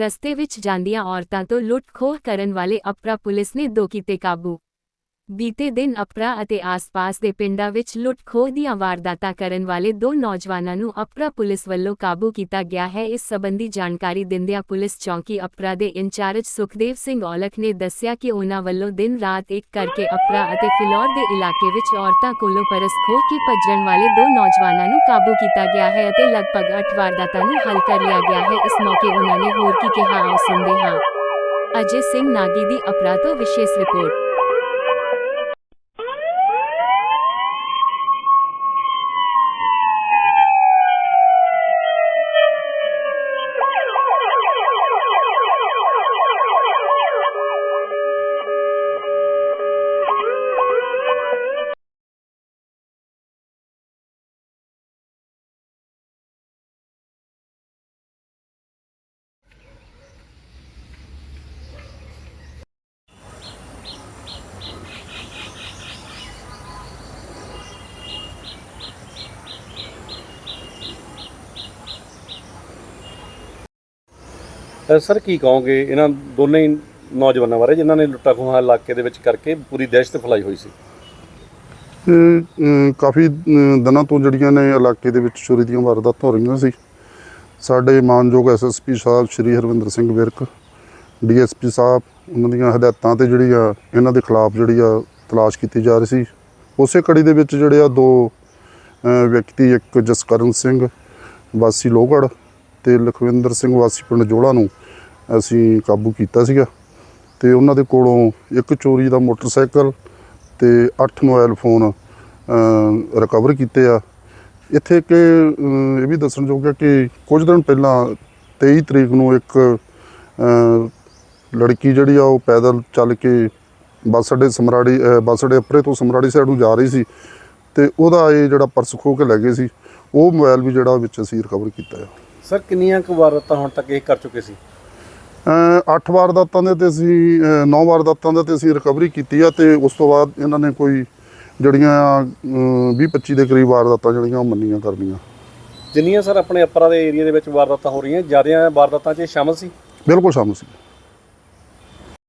ਰਸਤੇ ਵਿੱਚ ਜਾਂਦੀਆਂ ਔਰਤਾਂ ਤੋਂ ਲੁੱਟ-ਖੋਹ ਕਰਨ ਵਾਲੇ ਅਪਰਾ ਪੁਲਿਸ ਨੇ ਦੋ ਕੀਤੇ ਕਾਬੂ। ਬੀਤੇ ਦਿਨ ਅਪਰਾ ਅਤੇ ਆਸ-ਪਾਸ ਦੇ ਪਿੰਡਾਂ ਵਿੱਚ ਲੁੱਟ-ਖੋਹ ਦੀਆਂ ਵਾਰਦਾਤਾਂ ਕਰਨ ਵਾਲੇ ਦੋ ਨੌਜਵਾਨਾਂ ਨੂੰ ਅਪਰਾ ਪੁਲਿਸ ਵੱਲੋਂ ਕਾਬੂ ਕੀਤਾ ਗਿਆ ਹੈ। ਇਸ ਸੰਬੰਧੀ ਜਾਣਕਾਰੀ ਦਿੰਦਿਆਂ ਪੁਲਿਸ ਚੌਂਕੀ ਅਪਰਾ ਦੇ ਇੰਚਾਰਜ ਸੁਖਦੇਵ ਸਿੰਘ ਔਲਖ ਨੇ ਦੱਸਿਆ ਕਿ ਉਹਨਾਂ ਵੱਲੋਂ ਦਿਨ ਰਾਤ ਇੱਕ ਕਰਕੇ ਅਪਰਾ ਅਤੇ ਫਿਲੌਰ ਦੇ ਇਲਾਕੇ ਵਿੱਚ ਔਰਤਾਂ ਕੋਲੋਂ ਪਰਸ ਖੋਹ ਕੇ ਭੱਜਣ ਵਾਲੇ ਦੋ ਨੌਜਵਾਨਾਂ ਨੂੰ ਕਾਬੂ ਕੀਤਾ ਗਿਆ ਹੈ ਅਤੇ ਲਗਭਗ 8 ਵਾਰਦਾਤਾਂ ਨੂੰ ਹੱਲ ਕਰ ਲਿਆ ਗਿਆ ਹੈ। ਇਸ ਮੌਕੇ ਉਹਨਾਂ ਨੇ ਹੋਰ ਕੀ ਕਿਹਾ, ਆਓ ਸੁਣਦੇ ਹਾਂ। ਅਜੇ ਸਿੰਘ ਨਾਗੀ ਦੀ ਅਪਰਾ ਤੋਂ ਵਿਸ਼ੇਸ਼ ਰਿਪੋਰਟ। ਸਰ ਕੀ ਕਹੋਗੇ? ਇਹਨਾਂ ਦੋਨੇ ਹੀ ਨੌਜਵਾਨਾਂ ਬਾਰੇ ਜਿਨ੍ਹਾਂ ਨੇ ਲੁੱਟਾ ਖੋਹਾਂ ਇਲਾਕੇ ਦੇ ਵਿੱਚ ਕਰਕੇ ਪੂਰੀ ਦਹਿਸ਼ਤ ਫੈਲਾਈ ਹੋਈ ਸੀ। ਤੇ ਅਮ, ਕਾਫੀ ਅਮ, ਦਿਨਾਂ ਤੋਂ ਜਿਹੜੀਆਂ ਨੇ ਇਲਾਕੇ ਦੇ ਵਿੱਚ ਚੋਰੀ ਦੀਆਂ ਵਾਰਦਾਤਾਂ ਹੋ ਰਹੀਆਂ ਸੀ। ਸਾਡੇ ਮਾਨਯੋਗ ਐਸਐਸਪੀ ਸਾਹਿਬ ਸ਼੍ਰੀ ਹਰਵਿੰਦਰ ਸਿੰਘ ਵਿਰਕ ਡੀਐਸਪੀ ਸਾਹਿਬ ਉਹਨਾਂ ਦੀਆਂ ਹਦਾਇਤਾਂ ਤੇ ਜਿਹੜੀ ਆ ਇਹਨਾਂ ਦੇ ਖਿਲਾਫ ਜਿਹੜੀ ਆ ਤਲਾਸ਼ ਕੀਤੀ ਜਾ ਰਹੀ ਸੀ। ਉਸੇ ਕੜੀ ਦੇ ਵਿੱਚ ਜਿਹੜੇ ਆ ਦੋ ਅ, ਵਿਅਕਤੀ ਇੱਕ ਜਸਕਰਨ ਸਿੰਘ ਵਾਸੀ ਲੋਹਗੜ੍ਹ ਤੇ ਲਖਵਿੰਦਰ ਸਿੰਘ ਵਾਸੀ ਪਿੰਡ ਜੋੜਾ ਨੂੰ ਅਸੀਂ ਕਾਬੂ ਕੀਤਾ ਸੀਗਾ। ਤੇ ਉਹਨਾਂ ਦੇ ਕੋਲੋਂ ਇੱਕ ਚੋਰੀ ਦਾ ਮੋਟਰਸਾਈਕਲ ਤੇ 8 ਮੋਬਾਈਲ ਫੋਨ ਰਿਕਵਰ ਕੀਤੇ ਆ। ਇੱਥੇ ਕਿ ਇਹ ਵੀ ਦੱਸਣਯੋਗ ਹੈ ਕਿ ਕੁਝ ਦਿਨ ਪਹਿਲਾਂ 23 ਤਰੀਕ ਨੂੰ ਇੱਕ ਲੜਕੀ ਜਿਹੜੀ ਆ ਉਹ ਪੈਦਲ ਚੱਲ ਕੇ ਬੱਸ ਅੱਡੇ ਸਮਰਾੜੀ ਬੱਸ ਅੱਡੇ ਅਪਰੇ ਤੋਂ ਸਮਰਾੜੀ ਸਾਈਡ ਨੂੰ ਜਾ ਰਹੀ ਸੀ ਤੇ ਉਹਦਾ ਇਹ ਜਿਹੜਾ ਪਰਸ ਖੋਹ ਕੇ ਲੈ ਗਏ ਸੀ, ਉਹ ਮੋਬਾਈਲ ਵੀ ਜਿਹੜਾ ਵਿੱਚ ਅਸੀਂ ਰਿਕਵਰ ਕੀਤਾ ਆ। ਸਰ ਕਿੰਨੀਆਂ ਕੁ ਵਾਰਦਾਤਾਂ ਹੁਣ ਤੱਕ ਇਹ ਕਰ ਚੁੱਕੇ ਸੀ? ਅ, ਅੱਠ ਵਾਰਦਾਤਾਂ ਦੇ ਤੇ ਅਸੀਂ ਅ, ਨੌ ਵਾਰਦਾਤਾਂ ਦੇ ਤੇ ਅਸੀਂ ਰਿਕਵਰੀ ਕੀਤੀ ਆ ਤੇ ਉਸ ਤੋਂ ਬਾਅਦ ਇਹਨਾਂ ਨੇ ਕੋਈ ਜਿਹੜੀਆਂ 20 25 ਦੇ ਕਰੀਬ ਵਾਰਦਾਤਾਂ ਜਿਹੜੀਆਂ ਉਹ ਮੰਨੀਆਂ ਕਰਨੀਆਂ। ਜਿੰਨੀਆਂ ਸਰ ਆਪਣੇ ਅਪਰਾ ਦੇ ਏਰੀਆ ਦੇ ਵਿੱਚ ਵਾਰਦਾਤਾਂ ਹੋ ਰਹੀਆਂ ਜਿਆਦੀਆਂ ਵਾਰਦਾਤਾਂ 'ਚ ਇਹ ਸ਼ਾਮਲ ਸੀ? ਬਿਲਕੁਲ ਸ਼ਾਮਲ ਸੀ।